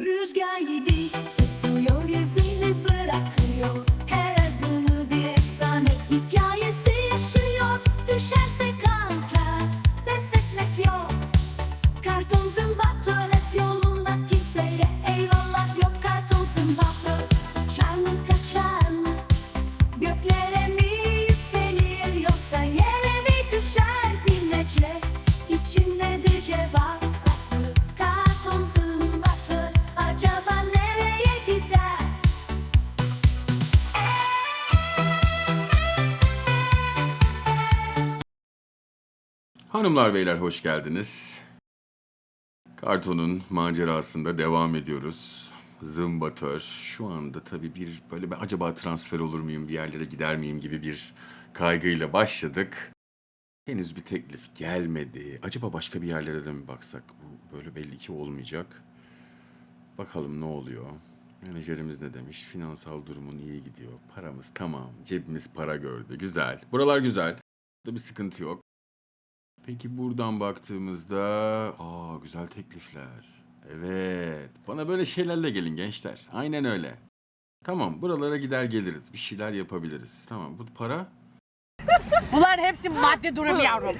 Rüzgar gibi esiyor yüzünü bırakıyor Hanımlar beyler hoş geldiniz. Karton'un macerasında devam ediyoruz. Zımbatör. Şu anda tabii bir böyle ben acaba transfer olur muyum, bir yerlere gider miyim gibi bir kaygıyla başladık. Henüz bir teklif gelmedi. Acaba başka bir yerlere de mi baksak? Bu böyle belli ki olmayacak. Bakalım ne oluyor. Menajerimiz ne demiş? Finansal durumun iyi gidiyor. Paramız tamam. Cebimiz para gördü. Güzel. Buralar güzel. Burada bir sıkıntı yok. Peki buradan baktığımızda, aa güzel teklifler. Evet, bana böyle şeylerle gelin gençler. Aynen öyle. Tamam, buralara gider geliriz. Bir şeyler yapabiliriz. Tamam, bu para? Bunlar hepsi madde durum yavrum.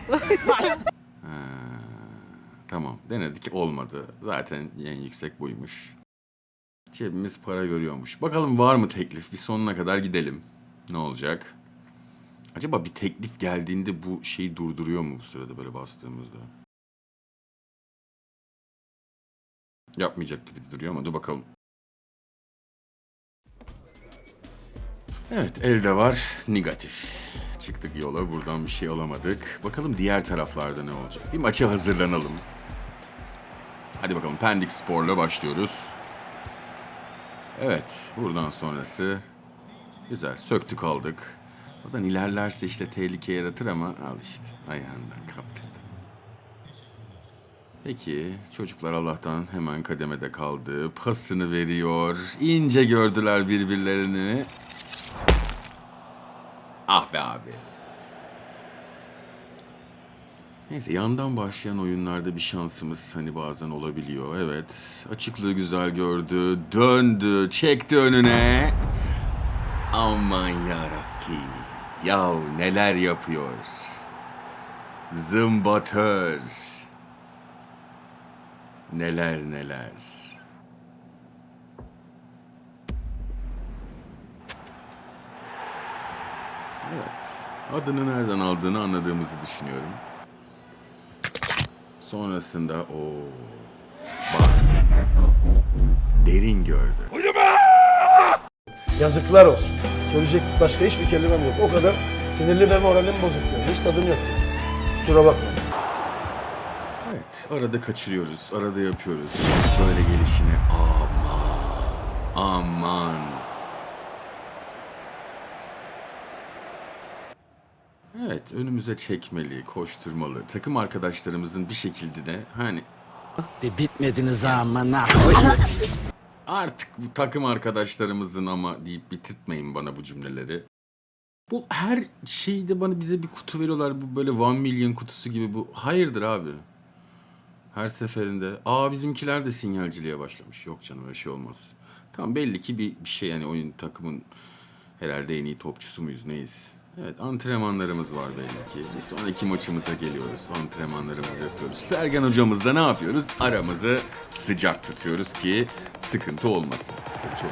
Ha, tamam, denedik olmadı. Zaten en yüksek buymuş. Cebimiz para görüyormuş. Bakalım var mı teklif? Bir sonuna kadar gidelim. Ne olacak? Acaba bir teklif geldiğinde bu şeyi durduruyor mu bu sırada böyle bastığımızda? Yapmayacak gibi duruyor ama dur bakalım. Evet elde var negatif. Çıktık yola buradan bir şey alamadık. Bakalım diğer taraflarda ne olacak. Bir maça hazırlanalım. Hadi bakalım Pendik Spor'la başlıyoruz. Evet buradan sonrası güzel söktük aldık. Oradan ilerlerse işte tehlike yaratır ama al işte ayağından kaptırdı. Peki çocuklar Allah'tan hemen kademede kaldı. Pasını veriyor. İnce gördüler birbirlerini. Ah be abi. Neyse yandan başlayan oyunlarda bir şansımız hani bazen olabiliyor. Evet açıklığı güzel gördü. Döndü çekti önüne. Aman yarabbi. Yahu neler yapıyor. Zımbatör. Neler neler. Evet. Adını nereden aldığını anladığımızı düşünüyorum. Sonrasında o bak derin gördü. Yazıklar olsun. Söyleyecek başka hiçbir kelimem yok. O kadar sinirli ve moralim bozuk yani. Hiç tadım yok. Kusura bakma. Evet, arada kaçırıyoruz, arada yapıyoruz. Böyle gelişine aman, aman. Evet, önümüze çekmeli, koşturmalı. Takım arkadaşlarımızın bir şekilde de hani Bir bitmediniz amına. artık bu takım arkadaşlarımızın ama deyip bitirtmeyin bana bu cümleleri. Bu her şeyde bana bize bir kutu veriyorlar. Bu böyle one million kutusu gibi bu. Hayırdır abi? Her seferinde. Aa bizimkiler de sinyalciliğe başlamış. Yok canım öyle şey olmaz. Tamam belli ki bir, bir şey yani oyun takımın herhalde en iyi topçusu muyuz neyiz? Evet antrenmanlarımız var belli ki. Bir sonraki maçımıza geliyoruz. Antrenmanlarımızı yapıyoruz. Sergen hocamızla ne yapıyoruz? Aramızı sıcak tutuyoruz ki sıkıntı olmasın. Tabii çok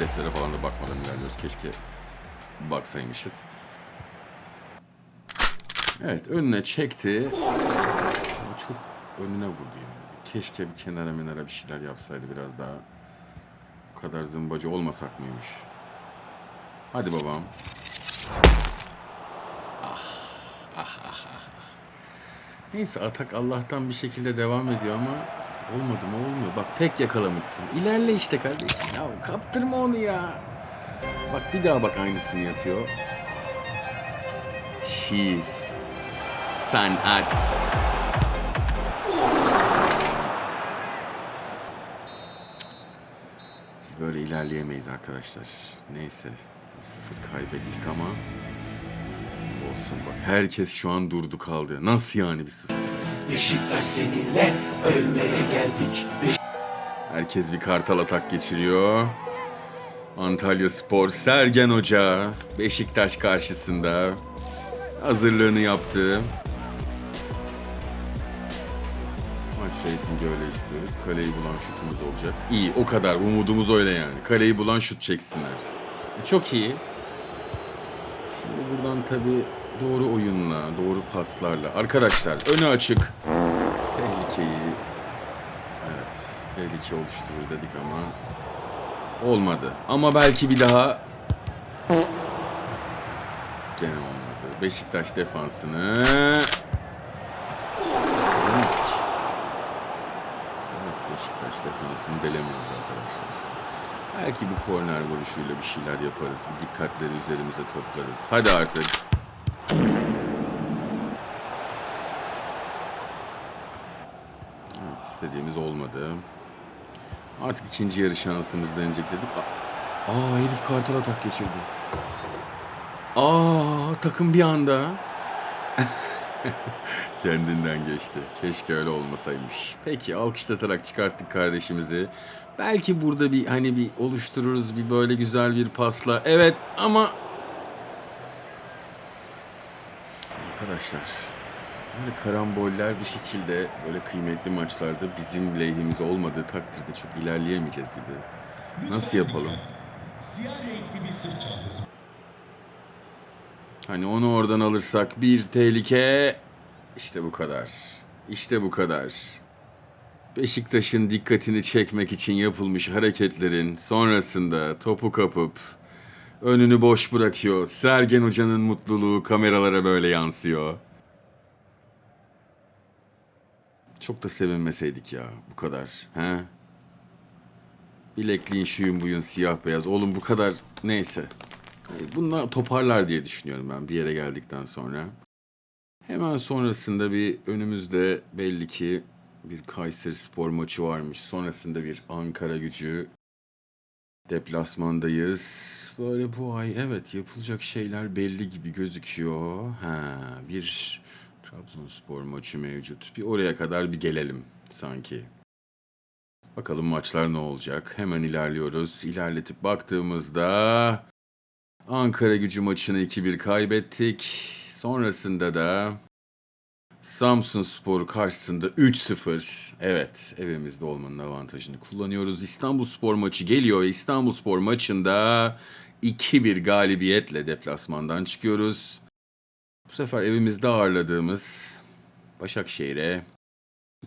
deftere falan da bakmadan ilerliyoruz. Keşke baksaymışız. Evet önüne çekti. Ama çok önüne vurdu yani. Keşke bir kenara menara bir şeyler yapsaydı biraz daha. Bu kadar zımbacı olmasak mıymış? Hadi babam. Neyse atak Allah'tan bir şekilde devam ediyor ama olmadı mı olmuyor. Bak tek yakalamışsın. İlerle işte kardeşim. Ya kaptırma onu ya. Bak bir daha bak aynısını yapıyor. Şiir. Sanat. Biz böyle ilerleyemeyiz arkadaşlar. Neyse. Sıfır kaybettik ama olsun bak. Herkes şu an durdu kaldı. Nasıl yani bir sıfır? Beşiktaş seninle ölmeye geldik. Herkes bir kartal atak geçiriyor. Antalya Spor Sergen Hoca Beşiktaş karşısında hazırlığını yaptı. Maç reytingi öyle istiyoruz. Kaleyi bulan şutumuz olacak. İyi o kadar umudumuz öyle yani. Kaleyi bulan şut çeksinler. Çok iyi. Şimdi buradan tabii doğru oyunla, doğru paslarla. Arkadaşlar önü açık. Tehlikeyi evet tehlike oluşturur dedik ama olmadı. Ama belki bir daha gene olmadı. Beşiktaş defansını Evet Beşiktaş defansını delemiyoruz arkadaşlar. Belki bu korner vuruşuyla bir şeyler yaparız. Bir dikkatleri üzerimize toplarız. Hadi artık. Evet istediğimiz olmadı. Artık ikinci yarı şansımız denecek dedik. Aa herif kartal atak geçirdi. Aa takım bir anda. Kendinden geçti. Keşke öyle olmasaymış. Peki alkışlatarak çıkarttık kardeşimizi. Belki burada bir hani bir oluştururuz bir böyle güzel bir pasla. Evet ama arkadaşlar böyle karamboller bir şekilde böyle kıymetli maçlarda bizim lehimiz olmadığı takdirde çok ilerleyemeyeceğiz gibi. Nasıl yapalım? Hani onu oradan alırsak bir tehlike işte bu kadar. İşte bu kadar. Beşiktaş'ın dikkatini çekmek için yapılmış hareketlerin sonrasında topu kapıp önünü boş bırakıyor. Sergen Hoca'nın mutluluğu kameralara böyle yansıyor. Çok da sevinmeseydik ya bu kadar. He? Bilekliğin şuyun buyun siyah beyaz. Oğlum bu kadar neyse. Bunlar toparlar diye düşünüyorum ben bir yere geldikten sonra. Hemen sonrasında bir önümüzde belli ki bir Kayseri Spor maçı varmış. Sonrasında bir Ankara gücü deplasmandayız. Böyle bu ay evet yapılacak şeyler belli gibi gözüküyor. Ha, bir Trabzonspor maçı mevcut. Bir oraya kadar bir gelelim sanki. Bakalım maçlar ne olacak. Hemen ilerliyoruz. İlerletip baktığımızda Ankara gücü maçını 2-1 kaybettik. Sonrasında da Samsun Spor karşısında 3-0. Evet, evimizde olmanın avantajını kullanıyoruz. İstanbul Spor maçı geliyor ve İstanbul Spor maçında 2-1 galibiyetle deplasmandan çıkıyoruz. Bu sefer evimizde ağırladığımız Başakşehir'e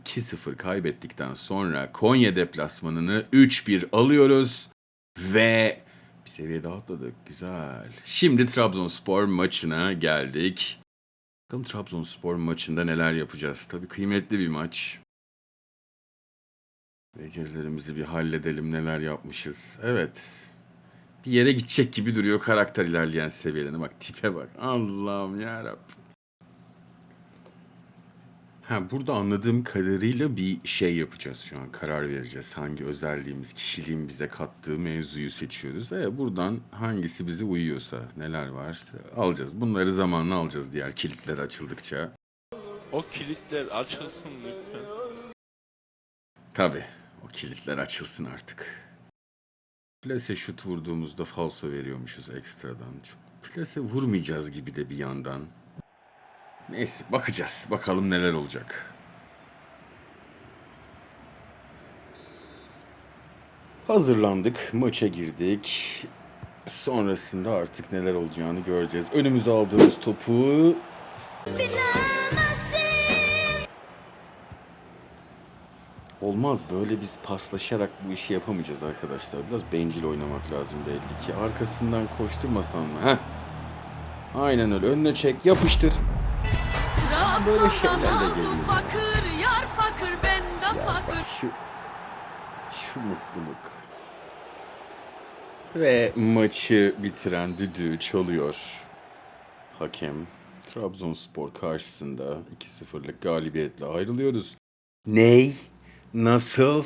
2-0 kaybettikten sonra Konya deplasmanını 3-1 alıyoruz ve bir seviye daha atladık. Güzel. Şimdi Trabzonspor maçına geldik. Bakalım Trabzonspor maçında neler yapacağız. Tabii kıymetli bir maç. Becerilerimizi bir halledelim neler yapmışız. Evet. Bir yere gidecek gibi duruyor karakter ilerleyen seviyelerine. Bak tipe bak. Allah'ım yarabbim. Ha, burada anladığım kadarıyla bir şey yapacağız şu an. Karar vereceğiz. Hangi özelliğimiz, kişiliğin bize kattığı mevzuyu seçiyoruz. E, buradan hangisi bize uyuyorsa, neler var alacağız. Bunları zamanla alacağız diğer kilitler açıldıkça. O kilitler açılsın lütfen. Tabii o kilitler açılsın artık. Plase şut vurduğumuzda falso veriyormuşuz ekstradan. Çok plase vurmayacağız gibi de bir yandan. Neyse bakacağız. Bakalım neler olacak. Hazırlandık. Maça girdik. Sonrasında artık neler olacağını göreceğiz. Önümüze aldığımız topu Olmaz böyle biz paslaşarak bu işi yapamayacağız arkadaşlar. Biraz bencil oynamak lazım belli ki. Arkasından koşturmasan mı? Heh. Aynen öyle. Önüne çek, yapıştır. Böyle şeylerle Trabzon'dan geliyor. bakır, yar fakir benden Ya fakir. bak şu, şu mutluluk. Ve maçı bitiren düdüğü çalıyor. Hakem Trabzonspor karşısında 2-0'lık galibiyetle ayrılıyoruz. Ney? Nasıl?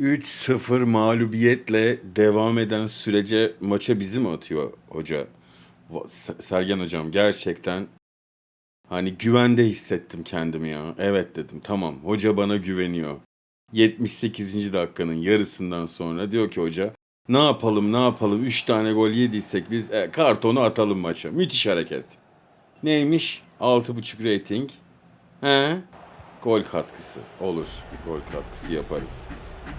3-0 mağlubiyetle devam eden sürece maça bizi mi atıyor hoca? Sergen hocam gerçekten Hani güvende hissettim kendimi ya. Evet dedim tamam hoca bana güveniyor. 78. dakikanın yarısından sonra diyor ki hoca ne yapalım ne yapalım 3 tane gol yediysek biz e, kartonu atalım maça. Müthiş hareket. Neymiş? 6.5 rating. He? Gol katkısı. Olur. Gol katkısı yaparız.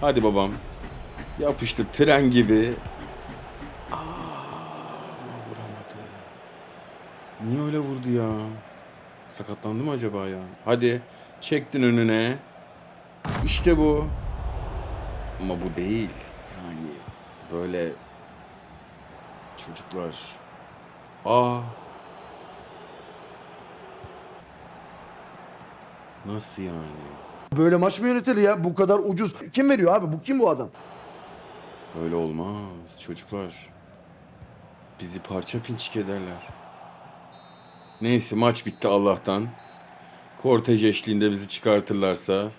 Hadi babam. Yapıştık tren gibi. Aa, ama vuramadı. Niye öyle vurdu ya? Sakatlandı mı acaba ya? Hadi çektin önüne. İşte bu. Ama bu değil. Yani böyle çocuklar. Aa. Nasıl yani? Böyle maç mı yönetilir ya? Bu kadar ucuz. Kim veriyor abi? Bu kim bu adam? Böyle olmaz çocuklar. Bizi parça pinçik ederler. Neyse maç bitti Allah'tan. Kortej eşliğinde bizi çıkartırlarsa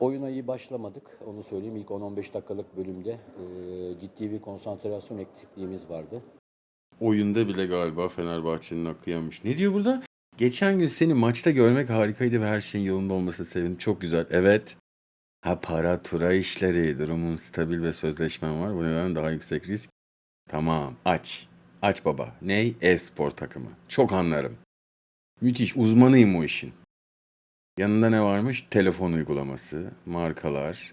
Oyuna iyi başlamadık. Onu söyleyeyim. İlk 10-15 dakikalık bölümde e, ciddi bir konsantrasyon eksikliğimiz vardı. oyunda bile galiba Fenerbahçe'nin hakkı yenmiş. Ne diyor burada? Geçen gün seni maçta görmek harikaydı ve her şeyin yolunda olmasına sevindim. Çok güzel. Evet. Ha para tura işleri. Durumun stabil ve sözleşmen var. Bu neden daha yüksek risk. Tamam aç. Aç baba. Ney? E-spor takımı. Çok anlarım. Müthiş. Uzmanıyım o işin. Yanında ne varmış? Telefon uygulaması, markalar,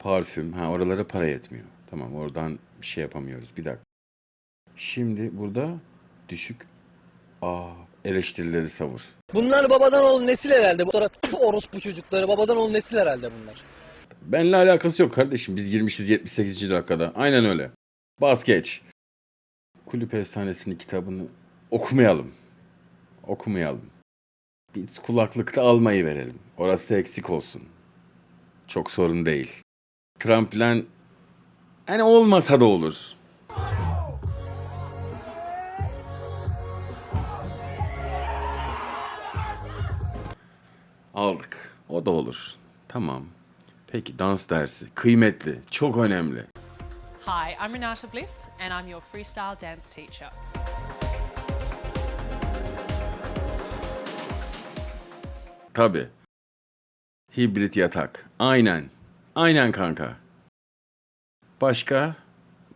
parfüm. Ha oralara para yetmiyor. Tamam oradan bir şey yapamıyoruz. Bir dakika. Şimdi burada düşük Aa, eleştirileri savur. Bunlar babadan oğul nesil herhalde. Bu sonra tüh, orospu çocukları babadan oğul nesil herhalde bunlar. Benimle alakası yok kardeşim. Biz girmişiz 78. dakikada. Aynen öyle. Bas geç. Kulüp Efsanesi'nin kitabını okumayalım. Okumayalım. Biz kulaklıkta almayı verelim. Orası eksik olsun. Çok sorun değil. Tramplen hani olmasa da olur. Aldık. O da olur. Tamam. Peki dans dersi. Kıymetli. Çok önemli. Hi, I'm Renata Bliss, and I'm your freestyle dance teacher. Tabii. Hibrit yatak. Aynen. Aynen kanka. Başka?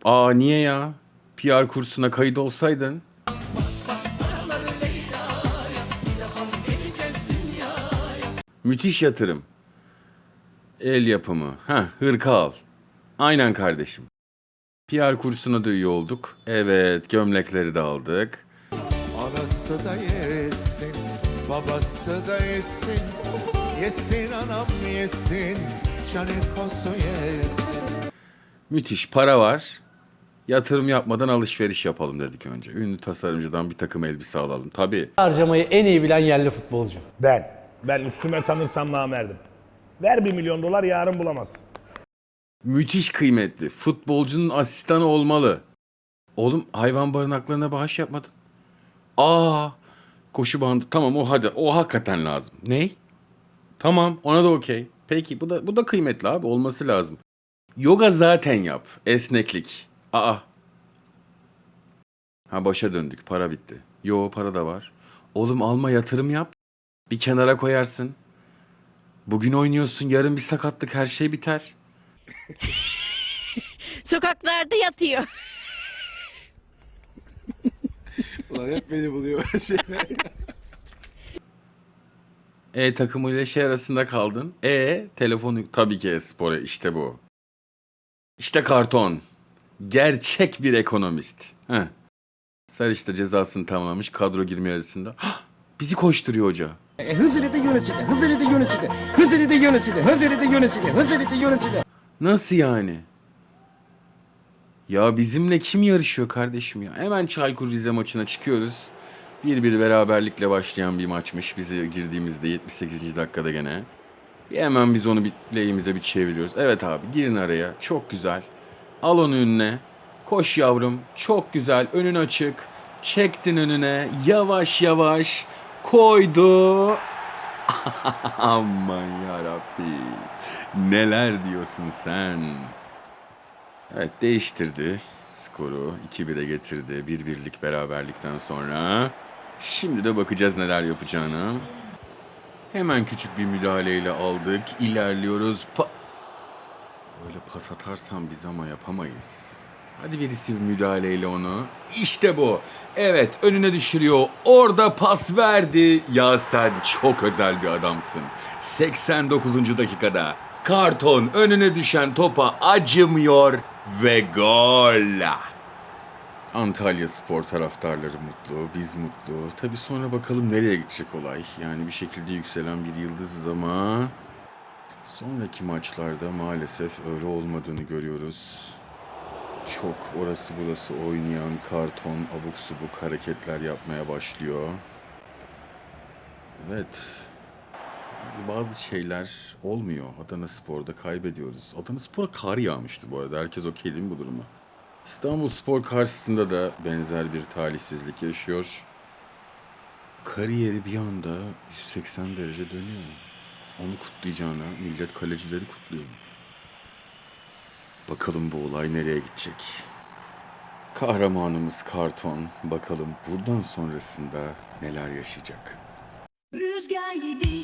Aa niye ya? PR kursuna kayıt olsaydın. Müthiş yatırım. El yapımı. Heh, hırka al. Aynen kardeşim. PR kursuna da üye olduk. Evet, gömlekleri de aldık. Anası da yesin, babası da yesin. Yesin anam yesin, canikosu yesin. Müthiş para var. Yatırım yapmadan alışveriş yapalım dedik önce. Ünlü tasarımcıdan bir takım elbise alalım. Tabii. Harcamayı en iyi bilen yerli futbolcu. Ben. Ben üstüme tanırsam namerdim. Ver bir milyon dolar yarın bulamazsın. Müthiş kıymetli. Futbolcunun asistanı olmalı. Oğlum hayvan barınaklarına bağış yapmadın. Aa, koşu bandı. Tamam o hadi. O hakikaten lazım. Ney? Tamam ona da okey. Peki bu da bu da kıymetli abi. Olması lazım. Yoga zaten yap. Esneklik. Aa. Ha başa döndük. Para bitti. Yo para da var. Oğlum alma yatırım yap. Bir kenara koyarsın. Bugün oynuyorsun, yarın bir sakatlık, her şey biter. Sokaklarda yatıyor. E takımıyla şey arasında kaldın. E telefonu tabii ki e-spora işte bu. İşte karton. Gerçek bir ekonomist. Heh. Sarıç da cezasını tamamlamış kadro girme yarısında. Hah, bizi koşturuyor hoca. E, Hızır'ı da yönetsin, Hızır'ı da yönetsin, Hızır'ı da yönetsin, Hızır'ı da yönetsin, Hızır'ı da yönetsin. Nasıl yani? Ya bizimle kim yarışıyor kardeşim ya? Hemen Çaykur Rize maçına çıkıyoruz. Bir bir beraberlikle başlayan bir maçmış. Bizi girdiğimizde 78. dakikada gene. Bir hemen biz onu bir lehimize bir çeviriyoruz. Evet abi girin araya. Çok güzel. Al onu önüne. Koş yavrum. Çok güzel. Önün açık. Çektin önüne. Yavaş yavaş. Koydu. Aman yarabbi. Neler diyorsun sen? Evet değiştirdi. Skoru 2-1'e getirdi. Bir birlik beraberlikten sonra. Şimdi de bakacağız neler yapacağına. Hemen küçük bir müdahaleyle aldık. İlerliyoruz. Pa- Öyle pas atarsan biz ama yapamayız. Hadi birisi bir müdahaleyle onu. İşte bu. Evet önüne düşürüyor. Orada pas verdi. Ya sen çok özel bir adamsın. 89. dakikada. Karton önüne düşen topa acımıyor ve gol. Antalya spor taraftarları mutlu, biz mutlu. Tabii sonra bakalım nereye gidecek olay. Yani bir şekilde yükselen bir yıldızız ama... Sonraki maçlarda maalesef öyle olmadığını görüyoruz. Çok orası burası oynayan karton abuk subuk hareketler yapmaya başlıyor. Evet. Bazı şeyler olmuyor. Adana Spor'da kaybediyoruz. Adana Spor'a kar yağmıştı bu arada. Herkes okey değil mi bu duruma? İstanbul Spor karşısında da benzer bir talihsizlik yaşıyor. Kariyeri bir anda 180 derece dönüyor. Onu kutlayacağına millet kalecileri kutluyor. Bakalım bu olay nereye gidecek? Kahramanımız Karton bakalım buradan sonrasında neler yaşayacak. Rüzgar yedi